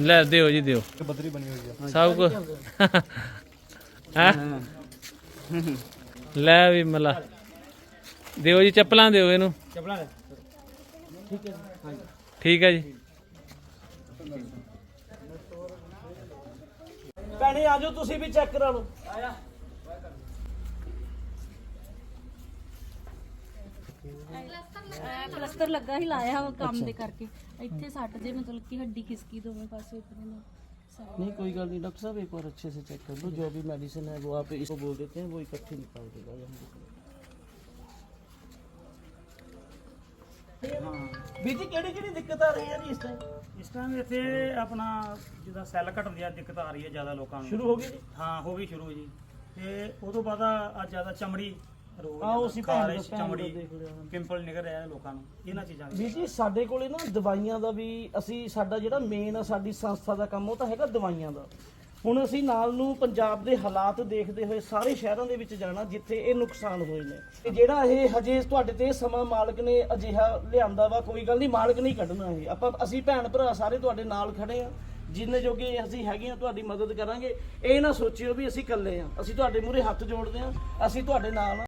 ਲੈ ਦਿਓ ਜੀ, ਦਿਓ। ਬਦਰੀ ਬਣੀ ਹੋਈ ਆ ਸਭ ਕੁਝ ਹੈ? ਲੈ ਵੀ ਮਲਾ। ਦਿਓ ਜੀ, ਚੱਪਲਾਂ ਦਿਓ ਇਹਨੂੰ। ਚੱਪਲਾਂ ਠੀਕ ਹੈ ਜੀ। ਭੈਣੇ, ਆਜੋ ਤੁਸੀਂ ਵੀ ਚੈੱਕ ਕਰਾ ਲਓ। ਪਲਸਤਰ ਲੱਗਾ ਹੀ ਲਾਇਆ ਵਾ ਕੰਮ ਦੇ ਕਰਕੇ ਇੱਥੇ ਸੱਟ ਜੇ ਮਤਲਬ ਕਿ ਹੱਡੀ ਖਿਸਕੀ ਦੋਵੇਂ ਪਾਸੇ ਇਤਨੇ ਨੂੰ नहीं कोई गल नहीं डॉक्टर साहब एक बार अच्छे से चेक कर लो जो भी मेडिसिन है वो आप इसको बोल देते हैं वो इकट्ठी निकाल देगा ये हम ਬੀਜੀ ਕਿਹੜੀ ਕਿਹੜੀ ਦਿੱਕਤ ਆ ਰਹੀ ਹੈ ਜੀ ਇਸ ਟਾਈਮ ਇਸ ਟਾਈਮ ਇੱਥੇ ਆਪਣਾ ਜਿਹਦਾ ਸੈੱਲ ਘਟਣ ਦੀ ਆ ਦਿੱਕਤ ਆ ਰਹੀ ਹੈ ਜ਼ਿਆਦਾ ਲੋਕਾਂ ਨੂੰ ਸ਼ੁਰੂ ਹੋ ਗਈ ਜੀ ਹਾਂ ਹੋ ਗਈ ਸ਼ੁਰੂ ਜੀ ਤੇ ਉਹ ਤੋਂ ਬਾਅਦ ਆ ਜ਼ਿਆਦਾ ਚਮੜੀ ਰੋਗ ਆਹ ਉਹ ਸੀ ਭੈਣ ਦਾ- ਖਾਰਿਸ਼, ਭੈਣ ਦਾ ਚਮੜੀ ਦੇਖ ਲਿਆ। ਹਾਂ। ਪਿੰਪਲ ਨਿਕਲ ਰਿਹਾ ਲੋਕਾਂ ਨੂੰ ਇਹਨਾਂ ਚੀਜ਼ਾਂ ਦਾ ਬੀਜੀ ਸਾਡੇ ਕੋਲੇ ਨਾ ਦਵਾਈਆਂ ਦਾ ਵੀ ਅਸੀਂ ਸਾਡਾ ਜਿਹੜਾ ਮੇਨ ਆ ਸਾਡੀ ਸੰਸਥਾ ਦਾ ਕੰਮ ਉਹ ਤਾਂ ਹੈਗਾ ਦਵਾਈਆਂ ਦਾ। ਹੁਣ ਅਸੀਂ ਨਾਲ ਨੂੰ ਪੰਜਾਬ ਦੇ ਹਾਲਾਤ ਦੇਖਦੇ ਹੋਏ ਸਾਰੇ ਸ਼ਹਿਰਾਂ ਦੇ ਵਿੱਚ ਜਾਣਾ ਜਿੱਥੇ ਇਹ ਨੁਕਸਾਨ ਹੋਏ ਨੇ। ਤੇ ਜਿਹੜਾ ਇਹ ਹਜੇ ਤੁਹਾਡੇ ਤੇ ਸਮਾਂ ਮਾਲਕ ਨੇ ਅਜਿਹਾ ਲਿਆਂਦਾ ਵਾ ਕੋਈ ਗੱਲ ਨਹੀਂ ਮਾਲਕ ਨਹੀਂ ਕੱਢਣਾ ਇਹ। ਆਪਾਂ ਅਸੀਂ ਭੈਣ ਭਰਾ ਸਾਰੇ ਤੁਹਾਡੇ ਨਾਲ ਖੜੇ ਆ ਜਿੰਨੇ ਜੋਗੇ ਅਸੀਂ ਹੈਗੇ ਆ ਤੁਹਾਡੀ ਮਦਦ ਕਰਾਂਗੇ। ਇਹ ਨਾ ਸੋਚਿਓ ਵੀ ਅਸੀਂ ਇਕੱਲੇ ਆ ਅਸੀਂ ਤੁਹਾਡੇ ਮੂਹਰੇ ਹੱਥ ਜੋੜਦੇ ਆ ਅਸੀਂ ਤੁਹਾਡੇ ਨਾਲ ਆ।